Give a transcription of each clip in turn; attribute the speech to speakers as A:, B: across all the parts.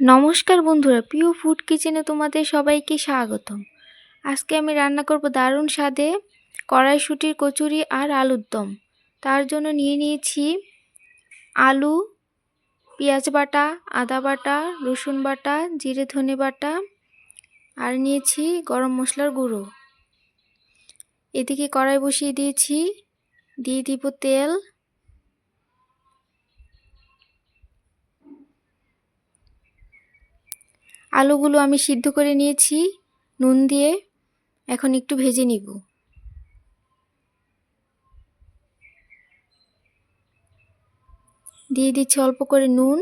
A: নমস্কার বন্ধুরা, প্রিয় ফুড কিচেনে তোমাদের সবাইকে স্বাগতম। আজকে আমি রান্না করব দারুণ স্বাদে কড়াইশুটির কচুরি আর আলুর দম। তার জন্য নিয়ে নিয়েছি আলু, পেঁয়াজ বাটা, আদা বাটা, রসুন বাটা, জিরে ধনে বাটা আর নিয়েছি গরম মশলার গুঁড়ো। এদিকে কড়াই বসিয়ে দিয়েছি, দিয়ে দিব তেল। আলুগুলো আমি সিদ্ধ করে নিয়েছি, নুন দিয়ে। এখন একটু ভেজে নিব। দিয়ে দিচ্ছি অল্প করে নুন।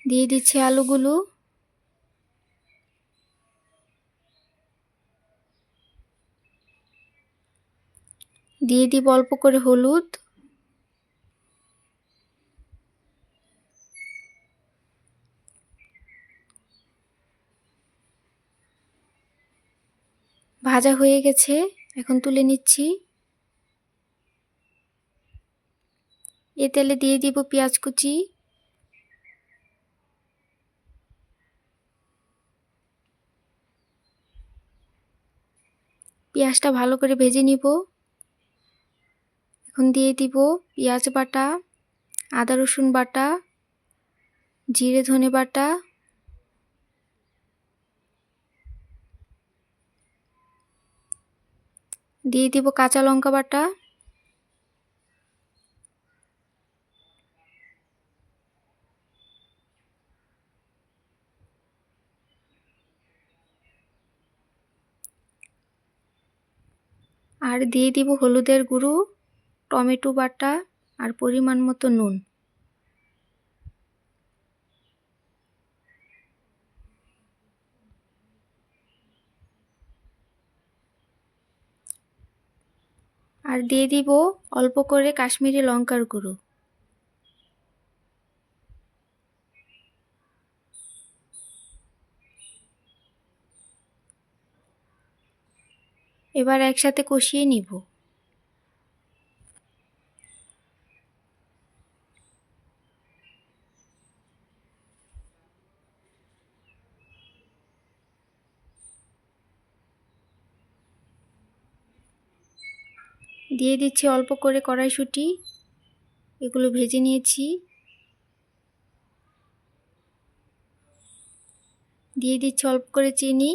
A: দিয়ে দিচ্ছি আলুগুলো। দিয়ে দিব অল্প করে হলুদ। ভাজা হয়ে গেছে, এখন তুলে নিচ্ছি। এ তেলে দিয়ে দিব পেঁয়াজ কুচি। পেঁয়াজটা ভালো করে ভেজে নিব। এখন দিয়ে দিব পেঁয়াজ বাটা, আদা রসুন বাটা, জিরে ধনে বাটা। দিয়ে দিব কাঁচা লঙ্কা বাটা। আর দিয়ে দিব হলুদের গুঁড়ো, টমেটো বাটা আর পরিমাণ মতো নুন। আর দিয়ে দিব অল্প করে কাশ্মীরি লঙ্কার গুঁড়ো। এবার একসাথে কষিয়ে নিব। দিয়ে দিচ্ছি অল্প করে কড়াইশুঁটি। এগুলো ভেজে নিয়েছি। দিয়ে দিচ্ছি অল্প করে চিনি।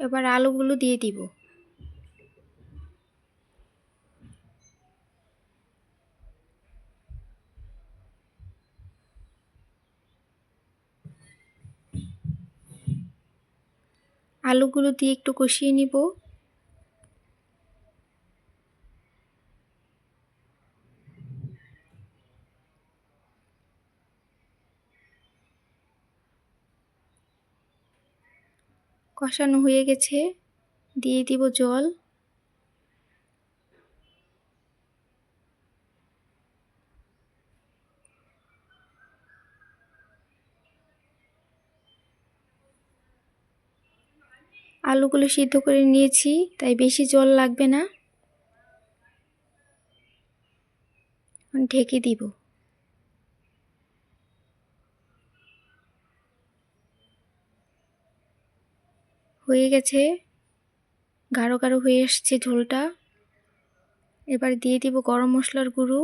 A: এবার আলুগুলো দিয়ে দিব। আলুগুলো দিয়ে একটু কষিয়ে নিব। কষানো হয়ে গেছে। দিয়ে দিব জল। আলুগুলো সিদ্ধ করে নিয়েছি, তাই বেশি জল লাগবে না। ঢেকে দিব। হয়ে গেছে, গাঢ় গাঢ় হয়ে আসছে ঝোলটা। এবার দিয়ে দিব গরম মশলার গুঁড়ো।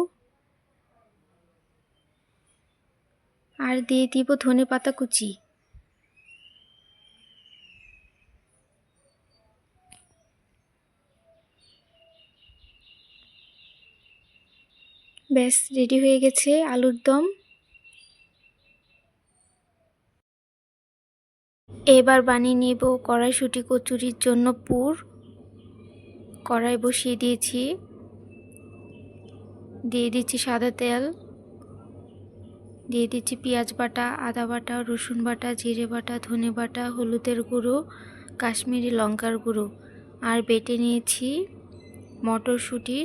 A: আর দিয়ে দিব ধনে পাতা কুচি। ব্যাস রেডি হয়ে গেছে আলুর দম। এবার বানিয়ে নেব কড়াইশুঁটি কচুরির জন্য পুর। কড়াই বসিয়ে দিয়েছি। দিয়ে দিচ্ছি সাদা তেল। দিয়ে দিচ্ছি পেঁয়াজ বাটা, আদা বাটা, রসুন বাটা, জিরে বাটা, ধনে বাটা, হলুদের গুঁড়ো, কাশ্মীরি লঙ্কার গুঁড়ো। আর বেটে নিয়েছি মটরশুঁটি।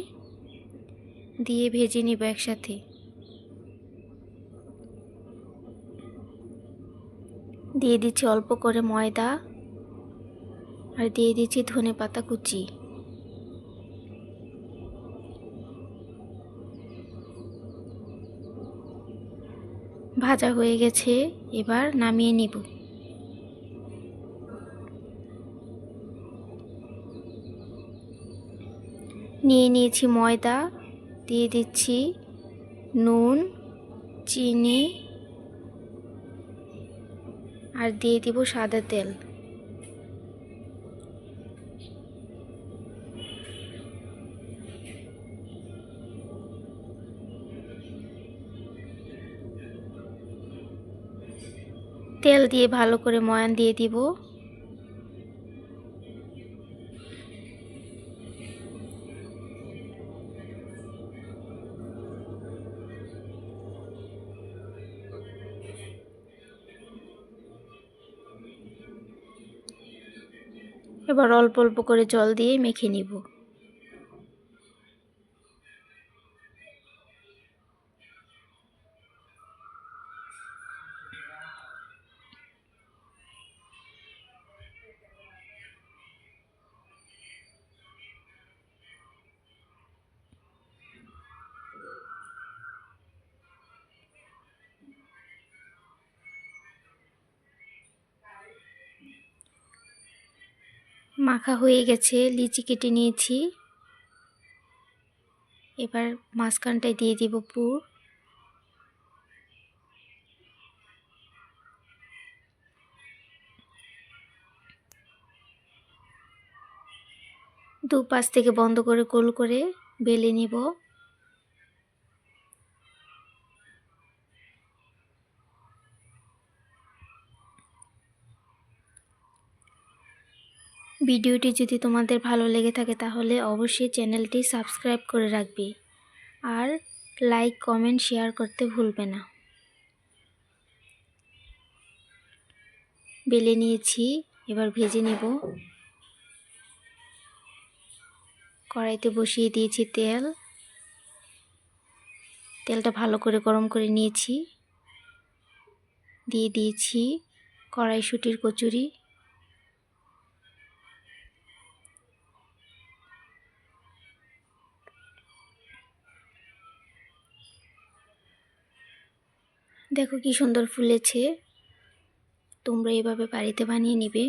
A: দিয়ে ভেজে নিব একসাথে। দিয়ে দিচ্ছি অল্প করে ময়দা আর দিয়ে দিচ্ছি ধনে পাতা কুচি। ভাজা হয়ে গেছে, এবার নামিয়ে নিব। নিয়ে নিয়েছি ময়দা দিয়ে দিচ্ছি নুন, চিনি আর দিয়ে দিব সাদা তেল। তেল দিয়ে ভালো করে ময়ান দিয়ে দিব। এবার অল্প অল্প করে জল দিয়ে মেখে নিব। মাখা হয়ে গেছে, লিচি কেটে নিয়েছি। এবার মাঝখানটায় দিয়ে দিব পুর। দু পাশ থেকে বন্ধ করে গোল করে বেলে নিব। ভিডিওটি যদি তোমাদের ভালো লেগে থাকে তাহলে অবশ্যই চ্যানেলটি সাবস্ক্রাইব করে রাখবে। আর লাইক, কমেন্ট, শেয়ার করতে ভুলবে না। বেলে নিয়েছি, এবার ভেজে নেব। কড়াইতে বসিয়ে দিয়েছি তেল। তেলটা ভালো করে গরম করে নিয়েছি। দিয়ে দিয়েছি কড়াইশুটির কচুরি। দেখো কি সুন্দর ফুলেছে। তোমরা এভাবে বাড়িতে বানিয়ে নিবে।